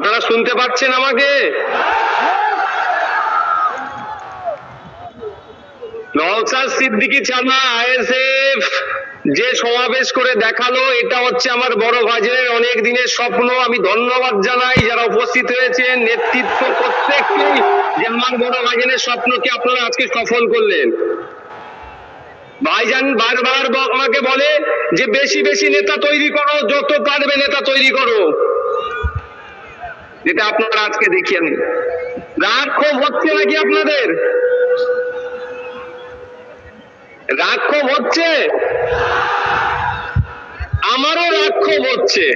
আপনারা শুনতে পাচ্ছেন আমাকে? সিদ্দিকী ছানা, আইএসএফ, যে সমাবেশ করে দেখাল, এটা হচ্ছে আমার বড় ভাইজনের অনেক দিনের স্বপ্ন। আমি ধন্যবাদ জানাই যারা উপস্থিত হয়েছেন, নেতৃত্ব প্রত্যেককেই যে আমার বড় ভাইজনের স্বপ্নকে আপনারা আজকে সফল করলেন। ভাইজান বারবার আমাকে বলে যে, বেশি বেশি নেতা তৈরি করো, যত পারবে নেতা তৈরি করো। যেটা আপনারা আজকে দেখিয়ে নিন রাগ ক্ষোভ হচ্ছে নাকি আপনাদের? রাগ ক্ষোভ হচ্ছে? আমারও রাগ ক্ষোভ হচ্ছে।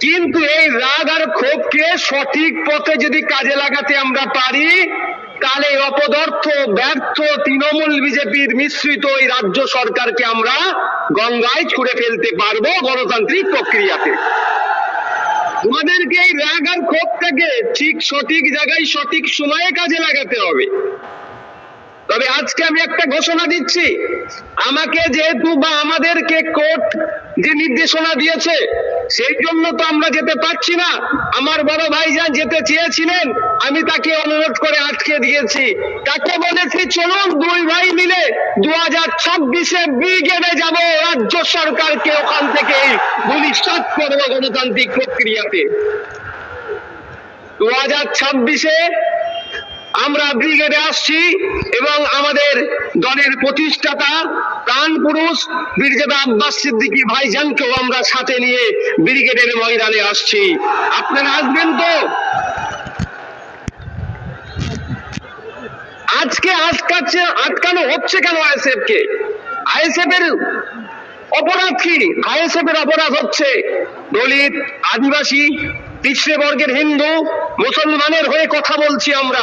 কিন্তু এই রাগ আর ক্ষোভকে সঠিক পথে যদি কাজে লাগাতে আমরা পারি, তাহলে অপদার্থ, ব্যর্থ তৃণমূল বিজেপির মিশ্রিত এই রাজ্য সরকারকে আমরা গঙ্গায় ছুড়ে ফেলতে পারব গণতান্ত্রিক প্রক্রিয়াতে। তোমাদেরকে এই রাগ আর ক্ষোভটাকে ঠিক সঠিক জায়গায়, সঠিক সময়ে কাজে লাগাতে হবে। তবে আজকে আমি একটা ঘোষণা দিচ্ছি। আমাকে যেহেতু বা আমাদেরকে কোর্ট যে নির্দেশনা দিয়েছে, সেই জন্য তো আমরা যেতে পারছি না। আমার বড় ভাইজান যেতে চেয়েছিলেন, আমি তাকে অনুরোধ করে আটকে দিয়েছি। তাকে বলেছি, চলুন দুই ভাই মিলে দু হাজার ছাব্বিশে ব্রিগেডে যাব, রাজ্য সরকারকে ওখান থেকে ভবিষ্যৎ করব গণতান্ত্রিক প্রক্রিয়াতে। দু হাজার ছাব্বিশে আমরা ব্রিগেডে আসছি এবং আমাদের দলের প্রতিষ্ঠাতা প্রাণ পুরুষ বীরজাদা আব্বাস সিদ্দিকী ভাইজানকেও আমরা সাথে নিয়ে ব্রিগেডের ময়দানে আসছি। আপনারা আসবেন তো? আজকে আটকাচ্ছে, আটকানো হচ্ছে কেন আইএসএফ কে আইএসএফ এর অপরাধ কি? আইএসএফ এর অপরাধ হচ্ছে দলিত, আদিবাসী, পিছড়ে বর্গের হিন্দু, মুসলমানের হয়ে কথা বলছি আমরা।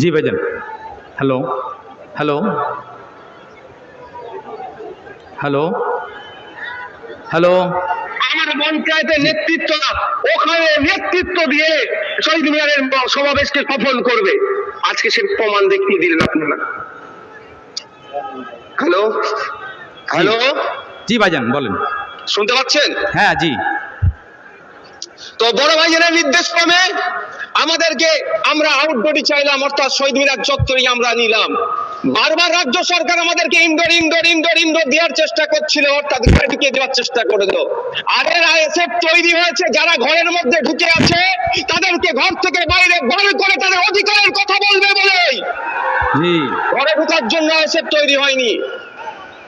জি ভাইজান। Hello hello. Hello hello. আমার পঞ্চায়েতের নেতৃত্ব ওখানে নেতৃত্ব দিয়ে শহীদ মিনারের সমাবেশকে সফল করবে। আজকে সে প্রমাণ দেখিয়ে দিলেন আপনারা। Hello hello. জি ভাইজান বলেন। শুনতে পাচ্ছেন? হ্যাঁ জি। তো বড় ভাইয়ের নির্দেশ ক্রমে আমাদেরকে আমরা আউটডোরই চাইলাম অর্থাৎ শহীদ মিনার চত্বরই আমরা নিলাম। বারবার রাজ্য সরকার আমাদেরকে ইনডোর ইনডোর ইনডোর ইনডোর দেওয়ার চেষ্টা করছিল অর্থাৎ ঘরে ঢুকিয়ে দেওয়ার চেষ্টা করে দিল। আর এর আইএসএফ তৈরি হয়েছে যারা ঘরের মধ্যে ঢুকে আছে তাদেরকে ঘর থেকে বাইরে বার করে তাদের অধিকারের কথা বলবে বলেই। ঘরে ঢোকার জন্য আইএসএফ তৈরি হয়নি।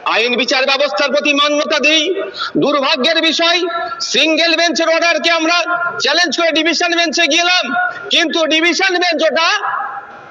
আইন বিচার ব্যবস্থার প্রতি মান্যতা দিই। দুর্ভাগ্যের বিষয় সিঙ্গেল বেঞ্চের অর্ডারকে আমরা চ্যালেঞ্জ করে ডিভিশন বেঞ্চে গেলাম। কিন্তু ডিভিশন বেঞ্চ ওটা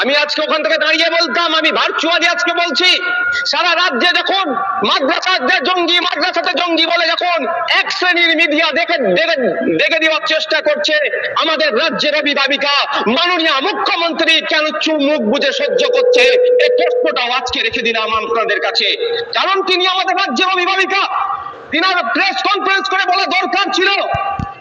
আমি আজকে ওখান থেকে দাঁড়িয়ে বলতাম, আমি ভার্চুয়ালি আজকে বলছি, সারা রাজ্যে যখন মাদ্রাসাদের জঙ্গি, মাদ্রাসাতে জঙ্গি বলে যখন এক শ্রেণির মিডিয়া দেখে দেখে দেওয়ার চেষ্টা করছে, আমাদের রাজ্যের অভিভাবিকা মাননীয় মুখ্যমন্ত্রী কেন চুপ মুখ বুঝে সহ্য করছে? এই প্রশ্নটাও আজকে রেখে দিলাম আপনাদের কাছে। কারণ তিনি আমাদের রাজ্যের অভিভাবিকা। তিনার প্রেস কনফারেন্স করে বলা দরকার ছিল।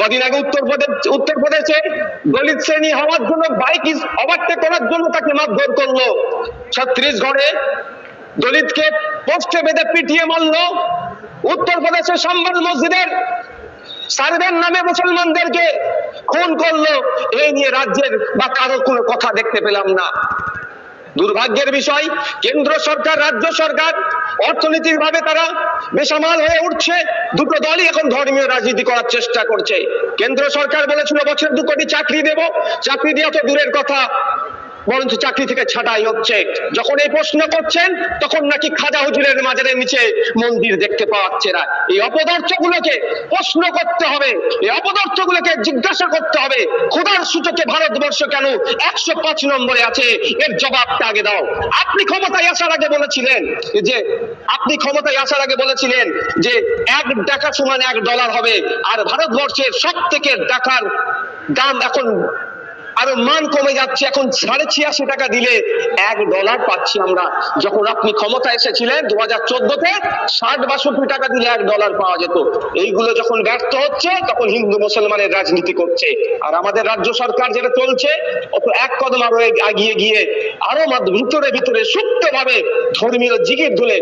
কদিন আগে উত্তরপ্রদেশ উত্তরপ্রদেশে দলিত শ্রেণি হওয়ার জন্য বাইক ওভারটেক করার জন্য তাকে মারধর করল। ছত্রিশগড়ে দলিতকে পোস্টে বেঁধে পিটিয়ে মারলো। উত্তরপ্রদেশের সম্বল মসজিদের নামে মুসলমানদেরকে খুন করল। এই নিয়ে রাজ্যের বা কারও কোনো কথা দেখতে পেলাম না। দুর্ভাগ্যের বিষয়, কেন্দ্র সরকার, রাজ্য সরকার অর্থনৈতিক ভাবে তারা বেসামাল হয়ে উঠছে। দুটো দলই এখন ধর্মীয় রাজনীতি করার চেষ্টা করছে। কেন্দ্র সরকার বলেছিল, বছর দু কোটি চাকরি দেব। চাকরি দেওয়া তো দূরের কথা। বরঞ্চ চাকরি থেকে ছাঁটাই হচ্ছে। যখন এই প্রশ্ন করছেন, তখন নাকি খাজা হুজুরের মাজারের নিচে মন্দির দেখতে পাওয়া যাচ্ছে না। এই অপদার্থ গুলোকে প্রশ্ন করতে হবে, এই অপদার্থ গুলোকে জিজ্ঞাসা করতে হবে, খোদার সূচকে ভারতবর্ষ কেন একশো পাঁচ নম্বরে আছে? এর জবাবটা আগে দাও। আপনি ক্ষমতায় আসার আগে বলেছিলেন যে, আপনি ক্ষমতায় আসার আগে বলেছিলেন যে, এক টাকা সমান এক ডলার হবে, আর ভারতবর্ষের সব থেকে টাকার দাম এখন আরও মান কমে যাচ্ছে। এখন সাড়ে ছিয়াশি টাকা দিলে এক ডলার পাচ্ছি আমরা। যখন আপনি ক্ষমতা এসেছিলেন দু হাজার চোদ্দতে ষাট বাষট্টি টাকা দিলে এক ডলার পাওয়া যেত। এইগুলো যখন ব্যর্থ হচ্ছে, তখন হিন্দু মুসলমানের রাজনীতি করছে। আর আমাদের রাজ্য সরকার যেটা চলছে, অত এক কদম আরও এগ- এগিয়ে গিয়ে আরও ভিতরে ভিতরে সুপ্ত ভাবে ধর্মীয় জিগির ধুলে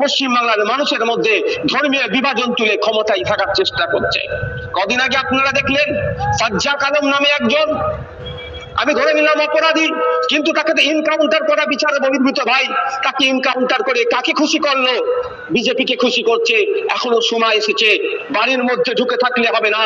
পশ্চিমবাংলার মানুষের মধ্যে ধর্মীয় বিভাজন তুলে ক্ষমতায় থাকার চেষ্টা করছে। কদিন আগে আপনারা দেখলেন সাজ্জাক আলম নামে একজন আমি ধরে নিলাম অপরাধী কিন্তু তাকে তো ইনকাউন্টার করা বিচার বহির্ভূত ভাই। তাকে ইনকাউন্টার করে কাকে খুশি করল? বিজেপিকে খুশি করছে এখনও সময় এসেছে। বাড়ির মধ্যে ঢুকে থাকলে হবে না।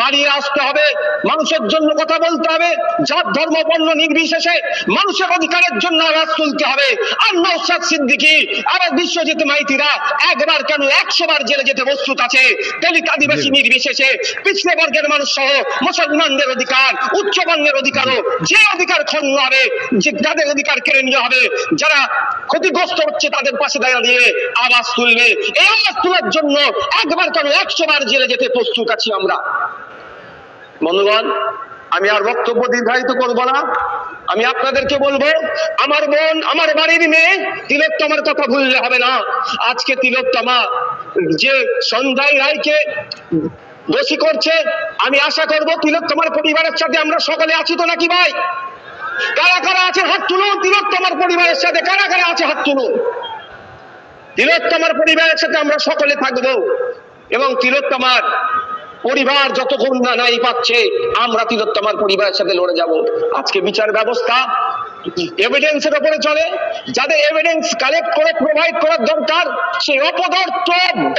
বাড়ি আসতে হবে মানুষের জন্য কথা বলতে হবে জাত ধর্ম বর্ণ নির্বিশেষে মানুষের অধিকারের জন্য আওয়াজ তুলতে হবে। আর নৌসাদ সিদ্দিকি আর বিশ্বজিৎ মাইতিরা একবার কেন একশো বার জেলে যেতে প্রস্তুত আছে? দলিত আদিবাসী নির্বিশেষে পিছলে বর্গের মানুষ সহ মুসলমানদের অধিকার উচ্চ বর্ণের অধিকারও যে অধিকার ক্ষুণ্ণ হবে, যে যাদের অধিকার কেড়ে নিয়ে হবে, যারা ক্ষতিগ্রস্ত হচ্ছে তাদের পাশে দাঁড়িয়ে আওয়াজ তুলবে। এই আওয়াজ তোলার জন্য একবার কেন একশো বার জেলে যেতে প্রস্তুত আছি আমরা। বন্ধুগণ, আমি আর বক্তব্য দীর্ঘায়িত করব না। আমি আপনাদেরকে বলব, আমার বোন, আমার বাড়ির মেয়ে তিলোত্তমার কথা ভুললে হবে না। আজকে তিলোত্তমা যে সন্ধ্যায় রায়কে দোষী করছে, আমি আশা করব তিলোত্তমার পরিবারের সাথে আমরা সকলে আছি তো নাকি ভাই? কারা কারা আছে হাত তুলুন তিলোত্তমার পরিবারের সাথে, কারা কারা আছে হাত তুলুন? তিলোত্তমার পরিবারের সাথে আমরা সকলে থাকব এবং তিলোত্তমার পরিবার যতক্ষণ না নাই পাচ্ছে, আমরা তিলোত্তমার পরিবারের সাথে লড়ে যাব। আজকে বিচার ব্যবস্থা এভিডেন্সের উপরে চলে। যাদের এভিডেন্স কালেক্ট করে প্রোভাইড করার দরকার, সেই অপদার্থ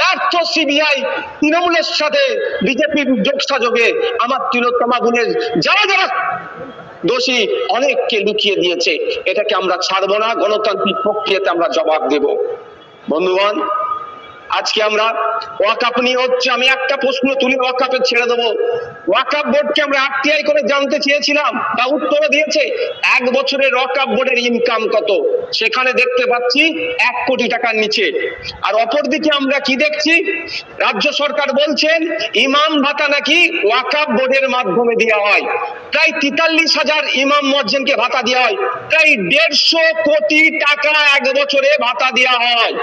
ব্যর্থ সিবিআই তৃণমূলের সাথে বিজেপির যোগসাযোগে আমার তিলোত্তমা গুণের যারা যারা দোষী অনেককে লুকিয়ে দিয়েছে। এটাকে আমরা ছাড়বো না, গণতান্ত্রিক প্রক্রিয়াতে আমরা জবাব দেব। বন্ধুগণ আজকে আমরা ওয়াকাপ নিয়ে হচ্ছে আমি একটা প্রশ্ন তুলে ওয়াকাপে ছেড়ে দেবো। ওয়াকাপ বোর্ডকে আমরা আরটিআই করে জানতে চেয়েছিলাম, তা উত্তর দিয়েছে, এক বছরের ওয়াকাপ বোর্ডের ইনকাম কত? সেখানে দেখতে পাচ্ছি এক কোটি টাকার নিচে। আর অপরদিকে আমরা কি দেখছি? রাজ্য সরকার বলছেন, ইমাম ভাতা নাকি ওয়াকাপ বোর্ডের মাধ্যমে দেওয়া হয়। প্রায় তেতাল্লিশ হাজার ইমাম মজ্জেনকে ভাতা দেওয়া হয়। প্রায় দেড়শো কোটি টাকা এক বছরে ভাতা দেওয়া হয়।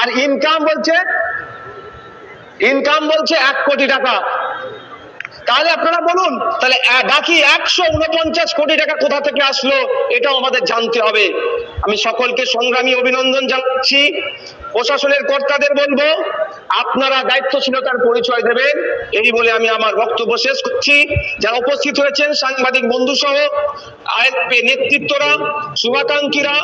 আর ইনকাম বলছে ইনকাম বলছে এক কোটি টাকা। তাহলে আপনারা বলুন, তাহলে বাকি একশো উনপঞ্চাশ কোটি টাকা কোথা থেকে আসলো, এটাও আমাদের জানতে হবে। আমি সকলকে সংগ্রামী অভিনন্দন জানাচ্ছি। প্রশাসনের কর্তাদের বলব, আপনারা দায়িত্বশীলতার পরিচয় দেবেন। এই বলে আমি আমার বক্তব্য শেষ করছি। যারা উপস্থিত হয়েছেন, সাংবাদিক বন্ধু সহ নেতৃত্বরা, শুভাকাঙ্ক্ষীরা